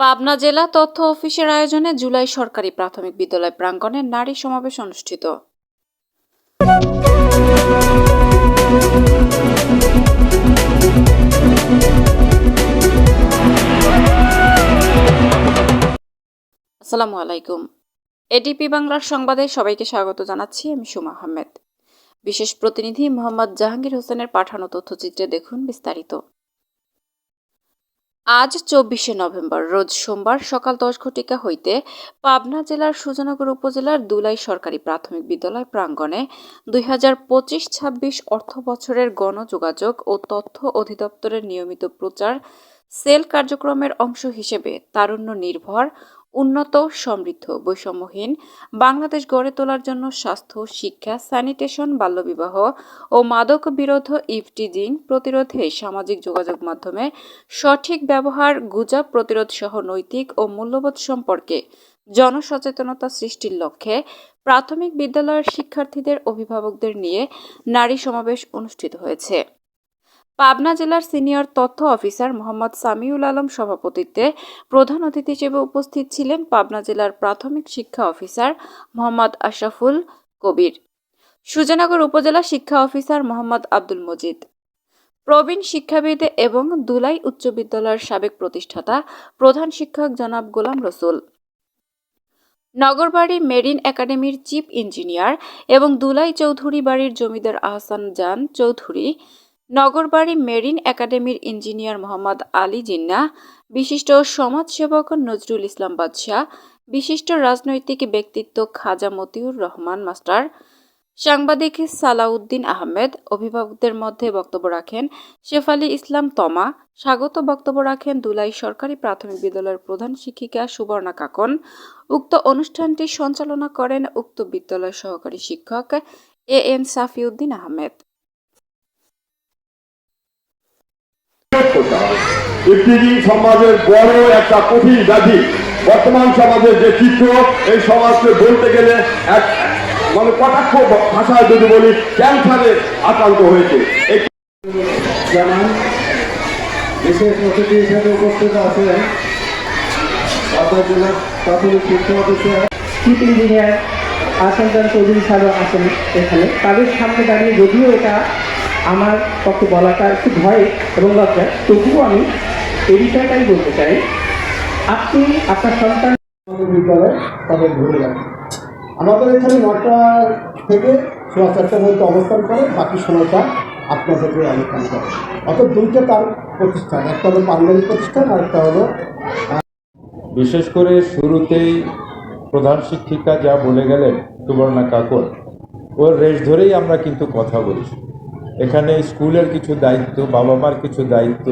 পাবনা জেলা তথ্য অফিসের আয়োজনে জুলাই সরকারি প্রাথমিক বিদ্যালয় প্রাঙ্গণে নারী সমাবেশ অনুষ্ঠিত। আসসালামু আলাইকুম। এটিপি বাংলার সংবাদে সবাইকে স্বাগত জানাচ্ছি আমি সুমা আহমেদ। বিশেষ প্রতিনিধি মোহাম্মদ জাহাঙ্গীর হোসেনের পাঠানো তথ্যচিত্রে দেখুন বিস্তারিত। আজ চব্বিশে নভেম্বর, রোজ সোমবার সকাল দশ ঘটিকা হইতে পাবনা জেলার সুজনগর উপজেলার দুলাই সরকারি প্রাথমিক বিদ্যালয় প্রাঙ্গণে দুই হাজার পঁচিশ ছাব্বিশ অর্থ বছরের গণযোগাযোগ ও তথ্য অধিদপ্তরের নিয়মিত প্রচার, সেল কার্যক্রমের অংশ হিসেবে তারুণ্য নির্ভর উন্নত, সমৃদ্ধ, বৈষম্যহীন, বাংলাদেশ গড়ে তোলার জন্য স্বাস্থ্য, শিক্ষা, স্যানিটেশন, বাল্যবিবাহ ও মাদক বিরোধ ইভটিজিং প্রতিরোধে সামাজিক যোগাযোগ মাধ্যমে সঠিক ব্যবহার, গুজব প্রতিরোধ সহ নৈতিক ও মূল্যবোধ সম্পর্কে জনসচেতনতা সৃষ্টির লক্ষ্যে প্রাথমিক বিদ্যালয়ের শিক্ষার্থীদের অভিভাবকদের নিয়ে নারী সমাবেশ অনুষ্ঠিত হয়েছে। পাবনা জেলার সিনিয়র তথ্য অফিসার মোহাম্মদ সামিউল আলম সভাপতিত্বে প্রধান অতিথি হিসেবে উপস্থিত ছিলেন পাবনা জেলার প্রাথমিক শিক্ষা অফিসার মোহাম্মদ আশরাফুল কবির, সুজানগর উপজেলা শিক্ষা অফিসার মোহাম্মদ আব্দুল মজিদ, প্রবীণ শিক্ষাবিদ এবং দুলাই উচ্চ বিদ্যালয়ের সাবেক প্রতিষ্ঠাতা প্রধান শিক্ষক জনাব গোলাম রসুল, নগরবাড়ি মেরিন একাডেমির চিফ ইঞ্জিনিয়ার এবং দুলাই চৌধুরী বাড়ির জমিদার আহসান জান চৌধুরী নগরবাড়ি মেরিন একাডেমির ইঞ্জিনিয়ার মোহাম্মদ আলী জিন্না, বিশিষ্ট সমাজসেবক নজরুল ইসলাম বাদশাহ, বিশিষ্ট রাজনৈতিক ব্যক্তিত্ব খাজা মতিউর রহমান মাস্টার, সাংবাদিক সালাউদ্দিন আহমেদ, অভিভাবকদের মধ্যে বক্তব্য রাখেন শেফালি ইসলাম তমা, স্বাগত বক্তব্য রাখেন দুলাই সরকারি প্রাথমিক বিদ্যালয়ের প্রধান শিক্ষিকা সুবর্ণা কাকন, উক্ত অনুষ্ঠানটি সঞ্চালনা করেন উক্ত বিদ্যালয় সহকারী শিক্ষক এ এম সাফিউদ্দিন আহমেদ। ইফতিজি সমাজের বড় একটা কঠিন ব্যাধি। বর্তমান সমাজের যে চিত্র, এই সমাজকে বলতে গেলে এক মানে কটাক্ষ ভাষায় যদি বলি আক্রান্ত হয়েছে। জানান উপস্থিত আছেন জেলার প্রাথমিক শিক্ষা officer chief engineer Asanjan Chowdhury সাহেব এখানে। তাদের সামনে দাঁড়িয়ে যদিও এটা আমার পক্ষে বলাটা একটু ভয় এবং লজ্জা তবুও আমি এই বিষয়টাই বলতে চাই। আপনি আপনার সন্তান প্রাথমিক বিদ্যালয় তাদের ধরে রাখি আমাদের এখানে নটা থেকে সোয়া চারটা পর্যন্ত অবস্থান করে বাকি সময়টা আপনার থেকে অনুষ্ঠান করে। অর্থাৎ দুইটা তার প্রতিষ্ঠান একটা হলো পারিবারিক প্রতিষ্ঠান আর একটা হলো বিশেষ করে শুরুতেই প্রধান শিক্ষিকা যা বলে গেলেন সুবর্ণা কাকর ওর রেশ ধরেই আমরা কিন্তু কথা বলি এখানে স্কুলের কিছু দায়িত্ব বাবা মার কিছু দায়িত্ব,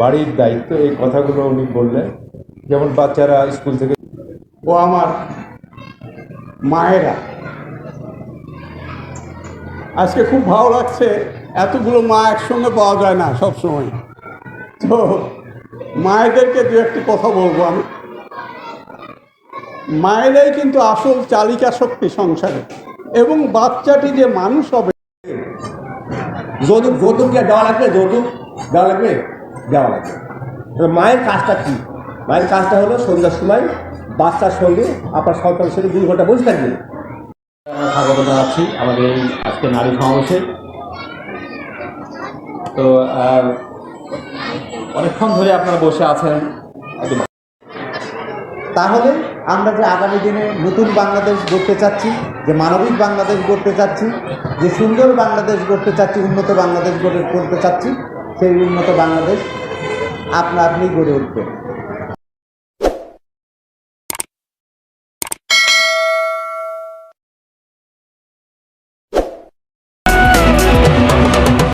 বাড়ির দায়িত্ব, এই কথাগুলো উনি বললেন। যেমন বাচ্চারা স্কুল থেকে ও আমার মায়েরা। আজকে খুব ভালো লাগছে, এতগুলো মা একসঙ্গে পাওয়া যায় না সব সময় তো মায়েদেরকে দু একটি কথা বলব আমি। মায়েরাই কিন্তু আসল চালিকা শক্তি সংসারে। এবং বাচ্চাটি যে মানুষ হবে যৌতুক যৌতুক কি আর দেওয়া লাগবে? যৌতুক দেওয়া লাগবে? দেওয়া লাগবে। মায়ের কাজটা কী? মায়ের কাজটা হলো সন্ধ্যার সময় বাচ্চার সঙ্গে আপনার সন্তানের সাথে দুই ঘণ্টা বসে থাকবেন। আমরা স্বাগত জানাচ্ছি আমাদের এই আজকে নারী সমাবেশে। তো আহ, অনেকক্ষণ ধরে আপনারা বসে আছেন। তাহলে আমরা যে আগামী দিনে নতুন বাংলাদেশ গড়তে চাচ্ছি, যে মানবিক বাংলাদেশ গড়তে চাচ্ছি, যে সুন্দর বাংলাদেশ গড়তে চাচ্ছি, উন্নত বাংলাদেশ গড়ে করতে চাচ্ছি, সেই উন্নত বাংলাদেশ আপনা আপনি গড়ে উঠবে